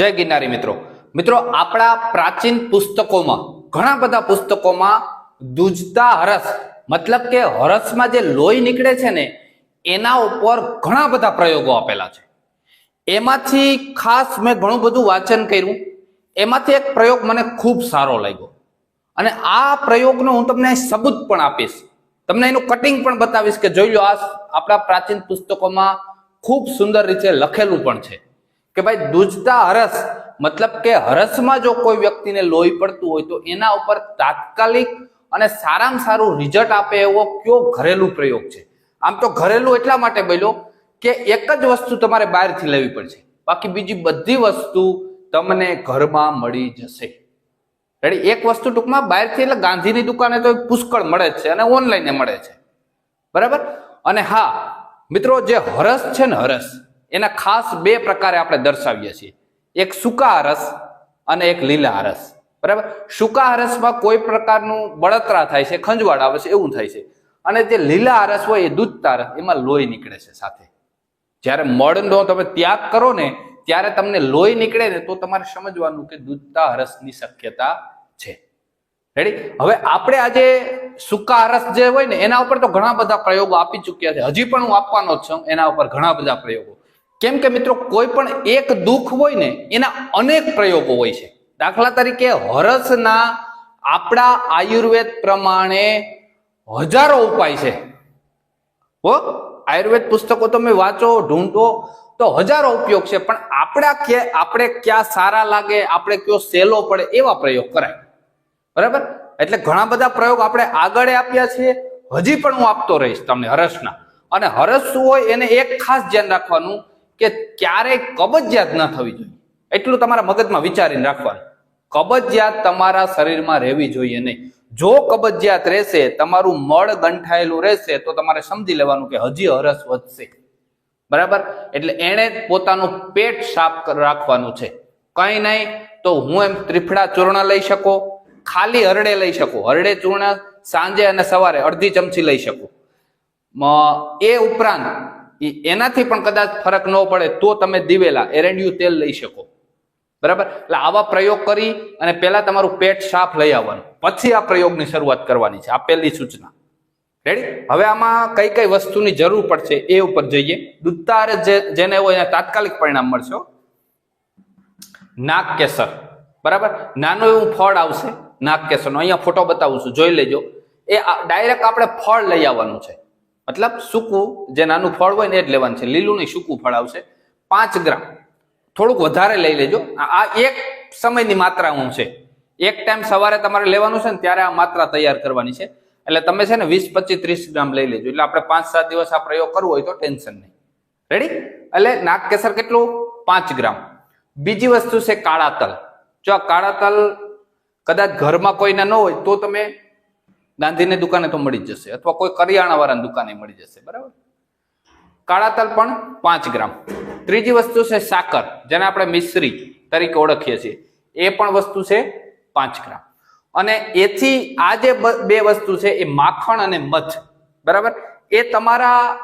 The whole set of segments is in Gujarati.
જય ગિરનારી મિત્રો. મિત્રો, આપણા પ્રાચીન પુસ્તકોમાં, ઘણા બધા પુસ્તકોમાં દૂજતા હરસ, મતલબ કે હરસમાં જે લોહી નીકળે છે ને, એના ઉપર ઘણા બધા પ્રયોગો આપેલા છે. એમાંથી ખાસ મેં ઘણું બધું વાંચન કર્યું. એમાંથી એક પ્રયોગ મને ખૂબ સારો લાગ્યો. અને આ પ્રયોગનો હું તમને સબૂત પણ આપીશ. તમને એનું કટિંગ પણ બતાવીશ કે જોઈ લો, આ આપણા પ્રાચીન પુસ્તકોમાં ખૂબ સુંદર રીતે લખેલું પણ છે. કે ભાઈ દૂજતા હરસ, મતલબ કે હરસમાં જો કોઈ વ્યક્તિને લોહી પડતું હોય તો એના ઉપર તાત્કાલિક અને સારામાં સારું રિઝલ્ટ આપે એવો કયો ઘરેલું પ્રયોગ છે? આમ તો ઘરેલું એટલા માટે બોલ્યો કે એક જ વસ્તુ તમારે બહારથી લેવી પડશે. બાકી બીજી બધી વસ્તુ તમને ઘરમાં મળી જશે. રેડી એક વસ્તુ ટૂંકમાં બહારથી એટલે ગાંધીની દુકાને તો પુષ્કળ મળે છે અને ઓનલાઈને મળે છે. બરાબર? અને હા, મિત્રો, જે હરસ છે ને હરસ એના ખાસ બે પ્રકારે આપણે દર્શાવીએ છીએ. એક સૂકા હરસ અને એક લીલા હરસ બરાબર? સૂકા હરસમાં કોઈ પ્રકારનું બળતરા થાય છે, ખંજવાળ આવે છે, એવું થાય છે. અને જે લીલા હરસ હોય એ દૂધતા રસ એમાં લોહી નીકળે છે સાથે. જ્યારે મળનો તમે ત્યાગ કરો ને, ત્યારે તમને લોહી નીકળે ને, તો તમારે સમજવાનું કે દૂધતા હરસની શક્યતા છે. રેડી હવે આપણે આજે સૂકા હરસ જે હોય ને, એના ઉપર તો ઘણા બધા પ્રયોગો આપી ચૂક્યા છે. હજી પણ હું આપવાનો જ છું, એના ઉપર ઘણા બધા પ્રયોગો. કેમ કે મિત્રો, કોઈ પણ એક દુઃખ હોય ને, એના અનેક પ્રયોગો હોય છે. દાખલા તરીકે હરસના આપણા આયુર્વેદ પ્રમાણે હજારો ઉપાય છે. હો, આયુર્વેદ પુસ્તકો તમે વાંચો, ઢૂંઢો, તો હજારો ઉપયોગ છે, પણ આપણા કે, આપણે ક્યાં સારા લાગે, આપણે કયો સહેલો પડે, એવા પ્રયોગ કરાય. બરાબર? એટલે ઘણા બધા પ્રયોગ આપણે આગળ આપ્યા છે. હજી પણ હું આપતો રહીશ તમને હરસના. અને હરસ શું હોય, એને એક ખાસ ધ્યાન રાખવાનું કે ક્યારેય કબજિયાત ન થવી જોઈએ. એટલું તમારા મગજમાં વિચારીને રાખવાનું. કબજિયાત તમારા શરીરમાં રહેવી જોઈએ નહીં. જો કબજિયાત રહેશે, તમારું મળ ગંઠાયેલું રહેશે, તો તમારે સમજી લેવાનું કે હજી હરસ વધશે. બરાબર? એટલે એણે પોતાનું પેટ સાફ રાખવાનું છે. કઈ નહીં, તો હું એમ ત્રિફળા ચૂર્ણ લઈ શકો, ખાલી હરડે લઈ શકો. હરડે ચૂર્ણ સાંજે અને સવારે અડધી ચમચી લઈ શકો. એ ઉપરાંત ઈ એનાથી પણ કદાચ ફરક ન પડે તો તમે દિવેલા, એરંડિયું તેલ લઈ શકો. બરાબર? એટલે આવા પ્રયોગ કરી અને પહેલા તમારું પેટ સાફ લઈ આવવાનું. પછી આ પ્રયોગની શરૂઆત કરવાની છે. આ પહેલી સૂચના. રેડી હવે આમાં કઈ કઈ વસ્તુની જરૂર પડશે એ ઉપર જઈએ. દૂધતાર જેને હોય એને તાત્કાલિક પરિણામ મળશે. નાગ કેસર. બરાબર? નાનું એવું ફળ આવશે નાગ કેસરનો. અહીંયા ફોટો બતાવું છું. જોઈ લેજો. એ ડાયરેક્ટ આપણે ફળ લઈ આવવાનું છે. મતલબ સૂકું જે નાનું ફળ હોય ને એ જ લેવાનું છે. લીલું નહીં સૂકું ફળ આવશે. પાંચ ગ્રામ. થોડુંક વધારે લઈ લેજો. આ એક સમયની માત્રા હું છે. એક ટાઈમ સવારે તમારે લેવાનું છે ને ત્યારે આ માત્રા તૈયાર કરવાની છે. એટલે તમે છે ને વીસ, પચીસ, ત્રીસ ગ્રામ લઈ લેજો. એટલે આપણે પાંચ, સાત દિવસ આ પ્રયોગ કરવો હોય તો ટેન્શન નહીં. રેડી એટલે નાગ કેસર કેટલું? પાંચ ગ્રામ. બીજી વસ્તુ છે કાળા તલ. જો આ કાળા તલ કદાચ ઘરમાં કોઈને ન હોય તો તમે ગાંધીની દુકાને તો મળી જશે અથવા કોઈ કરિયાણાવાળાની દુકાને મળી જશે, બરાબર? કાળા તલ પણ પાંચ ગ્રામ. ત્રીજી વસ્તુ છે સાકર, જેને આપણે મિશ્રી તરીકે ઓળખીએ છીએ. એ પણ વસ્તુ છે પાંચ ગ્રામ. અને એથી આ જે બે વસ્તુ છે એ માખણ અને મધ, બરાબર? એ તમારા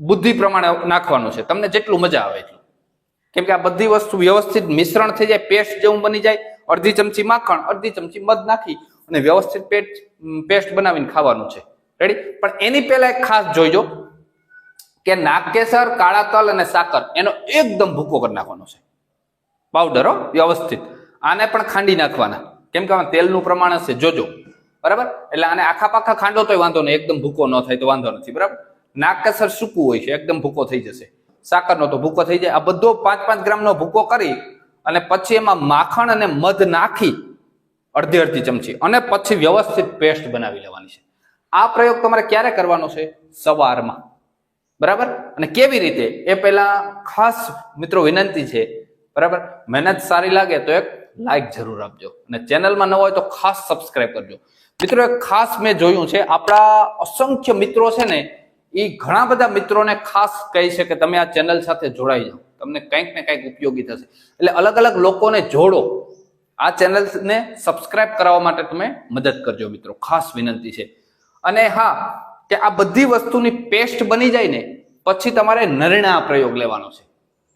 બુદ્ધિ પ્રમાણે નાખવાનું છે. તમને જેટલું મજા આવે એટલું. કેમ કે આ બધી વસ્તુ વ્યવસ્થિત મિશ્રણ થઈ જાય, પેસ્ટ જેવું બની જાય, અડધી ચમચી માખણ, અડધી ચમચી મધ નાખી અને વ્યવસ્થિત પેસ્ટ પેસ્ટ બનાવીને ખાવાનું છે. રેડી પણ એની પહેલા એક ખાસ જોઈજો કે નાગકેસર કાળા તલ અને સાકર એનો એકદમ ભૂકો કરી નાખવાનો છે. પાવડર હો, વ્યવસ્થિત. આને પણ ખાંડી નાખવાના. કેમ કે આમાં તેલનું પ્રમાણ હશે, જોજો. બરાબર? એટલે આને આખા પાખા ખાંડો તોય વાંધો નહીં, એકદમ ભૂકો ન થાય તો વાંધો નથી. બરાબર? નાગકેસર સૂકું હોય છે, એકદમ ભૂકો થઈ જશે. સાકરનો તો ભૂકો થઈ જાય. આ બધો પાંચ પાંચ ગ્રામનો ભૂકો કરી અને પછી એમાં માખણ અને મધ નાખી અડધી અડધી ચમચી અને પછી વ્યવસ્થિત પેસ્ટ બનાવી લેવાની છે. આ પ્રયોગ તમારે ક્યારે કરવાનો છે? સવારમાં. બરાબર? અને કેવી રીતે? એ પહેલા ખાસ મિત્રો વિનંતી છે. બરાબર? મહેનત સારી લાગે તો એક લાઈક જરૂર આપજો. અને ચેનલમાં ન હોય તો ખાસ સબસ્ક્રાઇબ કરજો. મિત્રો, એક ખાસ મેં જોયું છે, આપણા અસંખ્ય મિત્રો છે ને, એ ઘણા બધા મિત્રોને ખાસ કહે છે કે તમે આ ચેનલ સાથે જોડાઈ જાઓ. તમને કંઈક ને કંઈક ઉપયોગી થશે. એટલે અલગ અલગ લોકોને જોડો. આ ચેનલને સબસ્ક્રાઇબ કરાવવા માટે તમે મદદ કરજો મિત્રો. ખાસ વિનંતી છે. અને હા, કે આ બધી વસ્તુની પેસ્ટ બની જાય ને, પછી તમારે નરણા પ્રયોગ લેવાનો છે.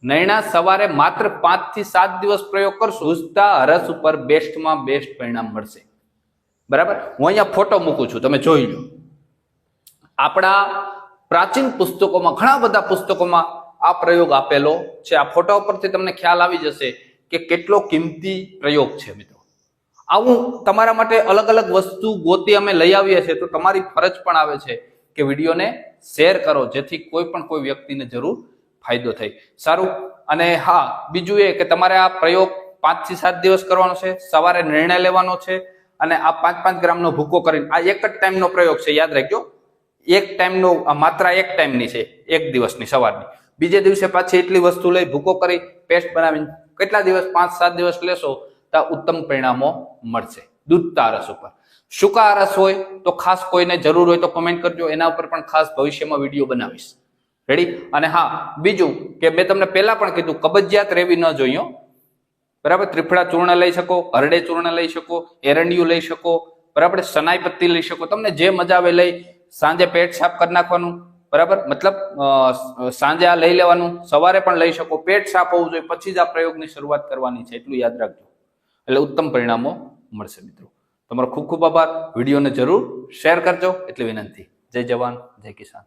નરણા સવારે માત્ર પાંચથી સાત દિવસ પ્રયોગ કરશો ઉજતા હરસ ઉપર બેસ્ટમાં બેસ્ટ પરિણામ મળશે. બરાબર? હું અહીંયા ફોટો મૂકું છું, તમે જોઈ લો. આપણા પ્રાચીન પુસ્તકોમાં, ઘણા બધા પુસ્તકોમાં આ પ્રયોગ આપેલો છે. આ ફોટા ઉપરથી તમને ખ્યાલ આવી જશે. કે કેટલો કિંમતી પ્રયોગ છે મિત્રો? આવું તમારા માટે અલગ અલગ વસ્તુ ગોતી અમે લઈ આવીએ છીએ, તો તમારી ફરજ પણ આવે છે કે વિડીયોને શેર કરો, જેથી કોઈ પણ કોઈ વ્યક્તિને જરૂર ફાયદો થાય. સારું, અને હા, બીજું એ કે તમારે આ પ્રયોગ પાંચથી સાત દિવસ કરવાનો છે, સવારે નિર્ણય લેવાનો છે, અને આ પાંચ પાંચ ગ્રામનો ભૂકો કરીને, આ એક જ ટાઈમનો પ્રયોગ છે, યાદ રાખજો. એક ટાઈમનો માત્રા એક ટાઈમની છે, એક દિવસની, સવારની. બીજે દિવસે પાછી એટલી વસ્તુ લઈ, ભૂકો કરી, પેસ્ટ બનાવીને કેટલા દિવસ? પાંચ, સાત દિવસ લેશો તો ઉત્તમ પરિણામો મળશે. દૂધતા રસ ઉપર. સૂકા રસ હોય તો ખાસ કોઈને જરૂર હોય તો કોમેન્ટ કરજો. એના ઉપર પણ ખાસ ભવિષ્યમાં વીડિયો બનાવીશ. રેડી અને હા, બીજું કે મેં તમને પહેલા પણ કીધું, કબજિયાત રહેવી ન જોઈએ બરાબર? ત્રિફળા ચૂર્ણ લઈ શકો, હરડે ચૂર્ણ લઈ શકો, એરંડિયું લઈ શકો, બરાબર? સનાઈ પત્તી લઈ શકો. તમને જે મજા આવે લઈ, સાંજે પેટ સાફ કરી નાખવાનું. બરાબર? મતલબ સાંજે આ લઈ લેવાનું. સવારે પણ લઈ શકો. પેટ સાફ હોવું જોઈએ. પછી જ આ પ્રયોગની શરૂઆત કરવાની છે. એટલું યાદ રાખજો. એટલે ઉત્તમ પરિણામો મળશે મિત્રો. તમારો ખૂબ ખૂબ આભાર. વિડીયોને જરૂર શેર કરજો. એટલી વિનંતી. જય જવાન. જય કિસાન.